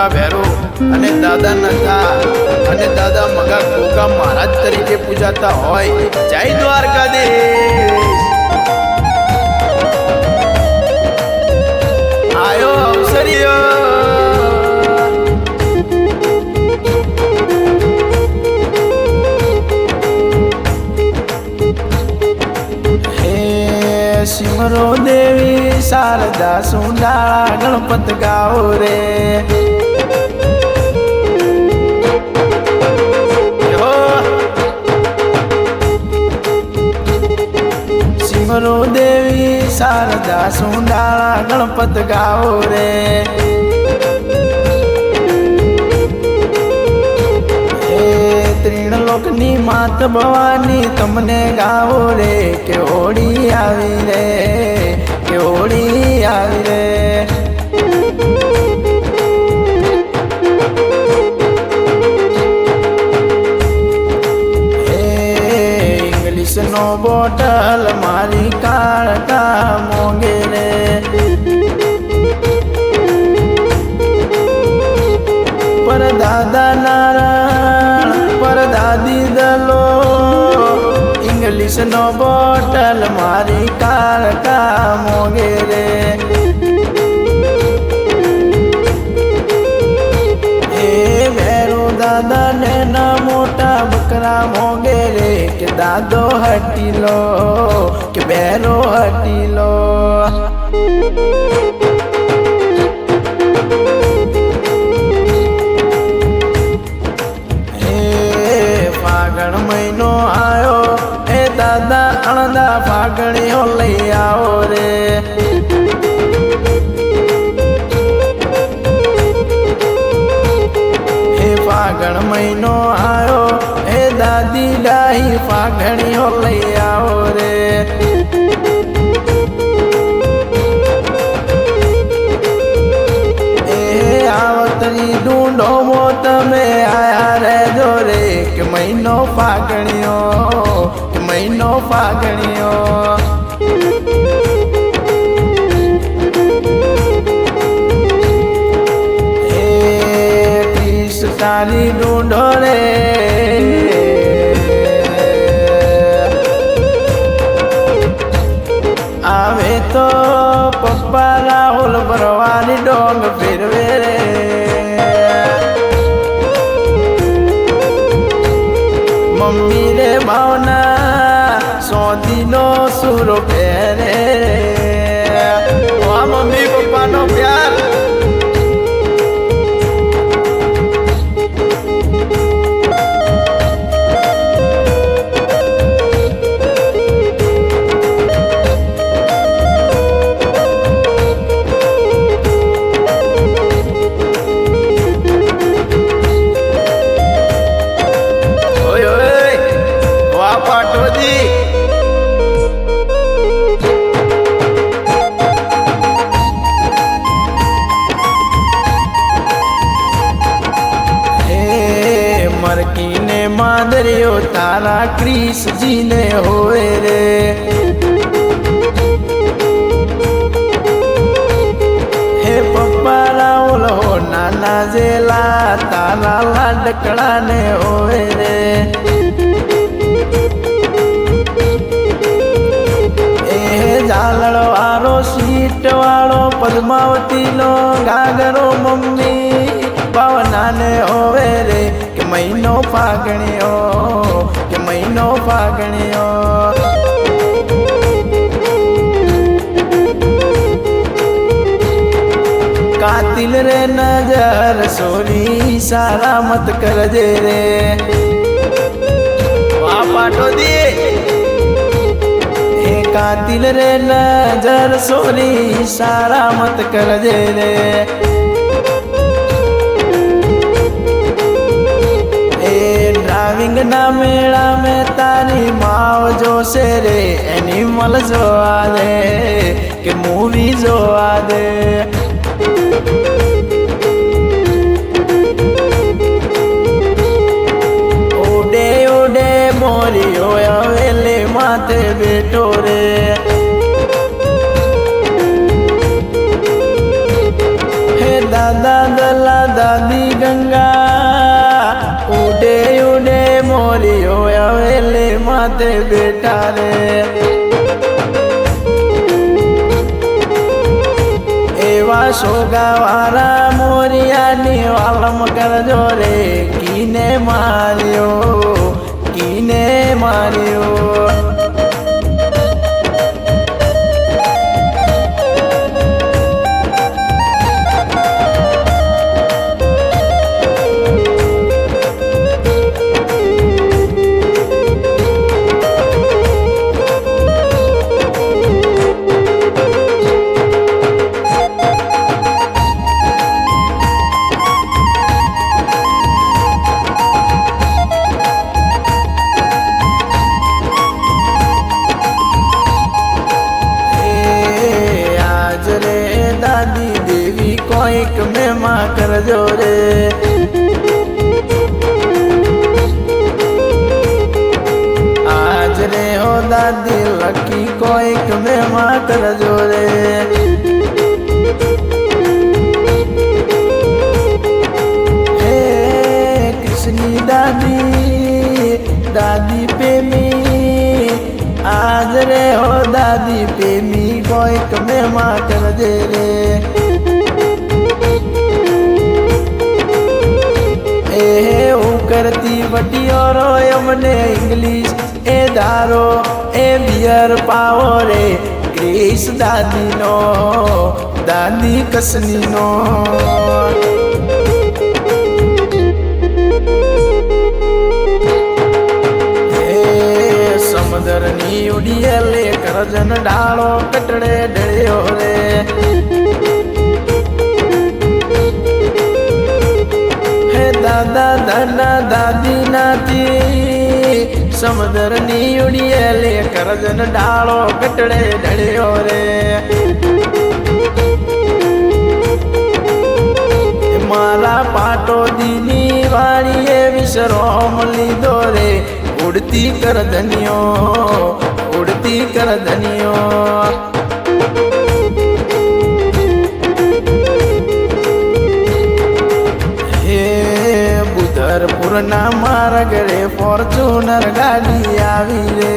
દાદા વેરો અને દાદા નથા અને દાદા મગા ગોગા મહારાજ તરીકે પૂજાતા હોય. જય દ્વારકાધીશ. આયો અવસરીયો. હે સિમરો દેવી, શારદા, સુંડાળા, ગણપત ગાઓ રે. સિમરો દેવી, શારદા સુંડાળા, ગણપત ગાઓ રે. ત્રિણલોકની માત ભવાની તમને ગાઓ રે, કે હોળી આવી રે, કે હોળી આવી રે. બોટલ મારી કાળકા મોગે રે. પર દાદા નારાયણ, પર દાદી દલો ઇંગ્લિશનો બોટલ મારી કાળકા મોગે રે. એ વેરો દાદા ને ના મોટા બકરા કે દાદો હટી લો કે ભેરો હટી લો. લઈ આવો રે એ આવતરી ઢૂંઢો મો તમે આયા રે. જોરે કે મહિનો પાગણ્યો કે મહિનો પાગણ્યો તારી ઢૂંઢો રે તારા કૃષ્ણજીને હોય રે. હે પપ્પા રાહુલ હો નાના જેલા, તારા લાડકડાને હોય રે. ઝાલડ વાળો સીટ વાળો પદ્માવતીનો ગાગરો મમ્મી, ભાવનાને હોવે રે કે મહિનો કે મહિનો ફાગણીઓ કાતિલ રે નજર, સોની સારા મત કરજે રે. પાટો દે હે કાતિલ રે નજર, સોની સારા મત કરજે રે. ડ્રાઇવિંગ ના મેળા મે તારી માવ જોશે રે એનિમલ જોવા દે કે મૂવી જોવા દે. ઉડે ઉડે મોરીઓ હવેલી માં માથે બેઠો રે. દાદી માથે બેટા રે એવા સોગાવાળા મોરિયાની વાલમ કરજો રે કીને માર્યો કીને માર્યો કોઈક મેમાં કરજો રે. આજ રે હો દાદી, લકી કોઈક મેમાં કરજો રે. હે કૃષ્ણી દાદી દાદી પ્રેમી, આજ રે હો દાદી પ્રેમી, કોઈક મેમાં કરજે રે. એ હું કરતી વટીઓ રો અમને ઇંગ્લિશ એ ધારો એ બિયર પાવો રે. ક્રિશ દાદીનો, દાદી કસનીનો. સમદરની ઉડીએ લે કરજન ડાળો કટડે ડળ્યો રે. દાદા નાતી. સમદરની ઉડીએ લે કરજન ડાળો કટડે ડળ્યો રે. મારા પાટો દીની વાળીએ વિશ્રોમ લીધો રે. ઉડતી કર ધન્યો ઉડતી કર ધનિયો બુધરપુરના માર્ગ રે ફોર્ચ્યુનર ગાડી આવી રે.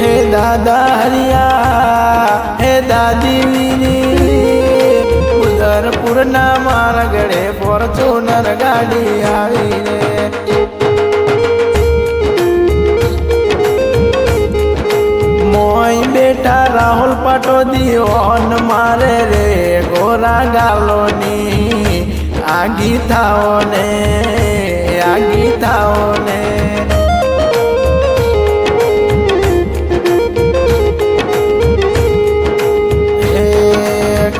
હે દાદા હરિયા, હે દાદી વીરી, ઉદરપુરના માર્ગડે ફોર્ચ્યુનર ગાડી આવી રે. બેટા રાહુલ પાટો દીઓન મારે રે ગોરા ગાલોની. આગી થાઓ ને આગી થાઓ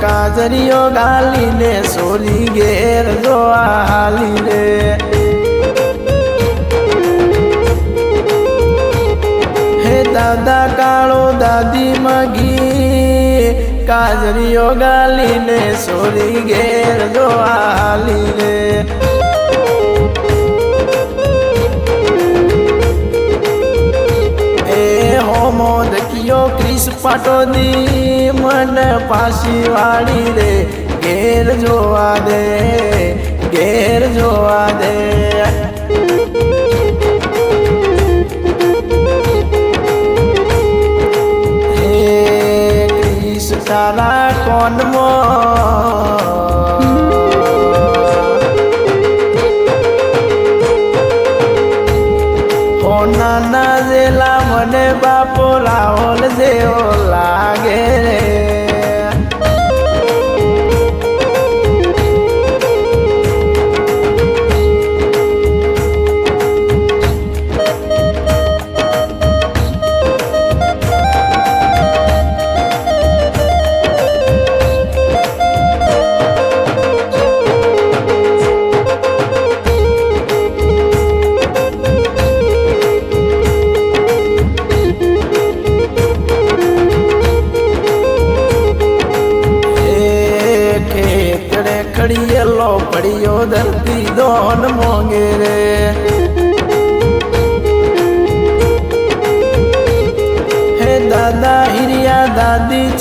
કાજરીઓ ગાલીને સોરી ઘેર જોવા હાલી રે. દાદા કાળો દાદી મગી. કાજરીઓ ગાલીને સોરી ઘેર જોવા હાલી રે એ હોમો દકિયો ક્રિસ પાટો દી મન પાછી વાળી રે. ઘેર જોવા દે, ઘેર જોવા દે.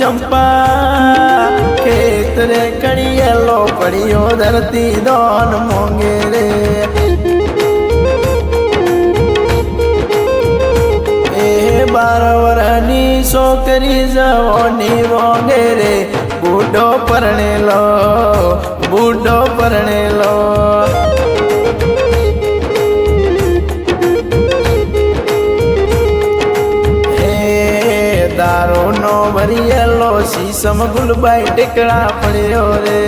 ચંપા, ખેતરે કણિયેલો પડ્યો ધરતી દોન મોંગે રે. એ બાર વરની છોકરી જવાની મોંગે રે. બુઢો પરણેલો બુઢો પરણેલો. દારો નો ભરિયેલો શીસમ ગુલબાઈ ટેકડા પડ્યો રે.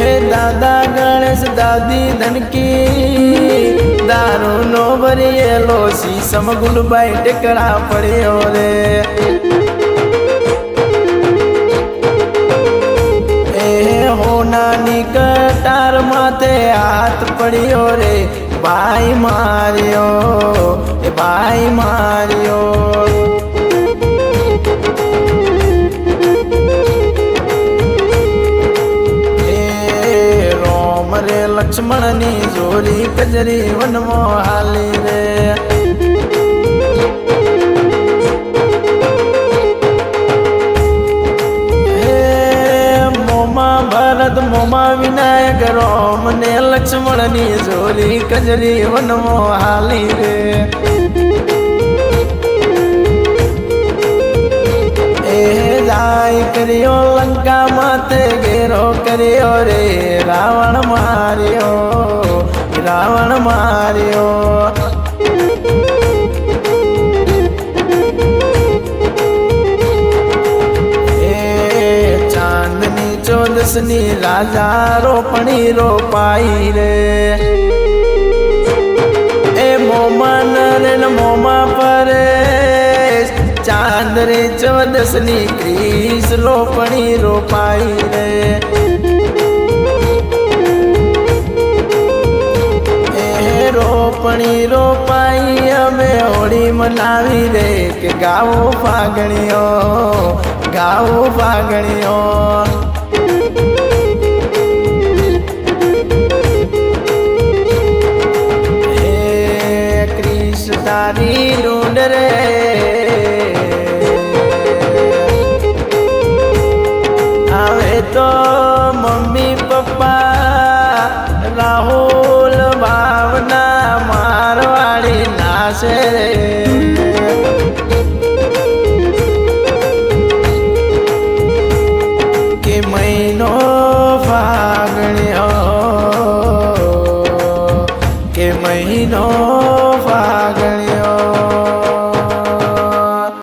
હે દાદા ગણેશ દાદી ધનકી દારૂ નો ભરિયેલો સમ ગુલબાઈ ટેકડા પડ્યો રે. હોનાની કટાર માથે હાથ પડ્યો રે ભાઈ માર્યો. એ ભાઈ માર્યો. રોમ રે લક્ષ્મણની જોલી કજરી વનમો હાલી રે. મોમા ભરત મોમા વિનાયક રોમ ને લક્ષ્મણની જોરી કજરી વનમો હાલી રે. એ જાય કર્યો લંકા માથે ઘેરો કર્યો રે. રાવણ માર્યો રાવણ માર્યો. ચોદસની રાજા રોપણી રોપાઈ રે. એ મોમા નરેન મોમાં પરે. ચાંદ રે ચોદસની ક્રીસ રોપણી રોપાઈ રે રોપણી રોપાઈ અમે હોળી મનાવી રે કે ગાવો ફાગણીઓ ગાવો ફાગણીઓ તારી ડુંડ રે. આવે તો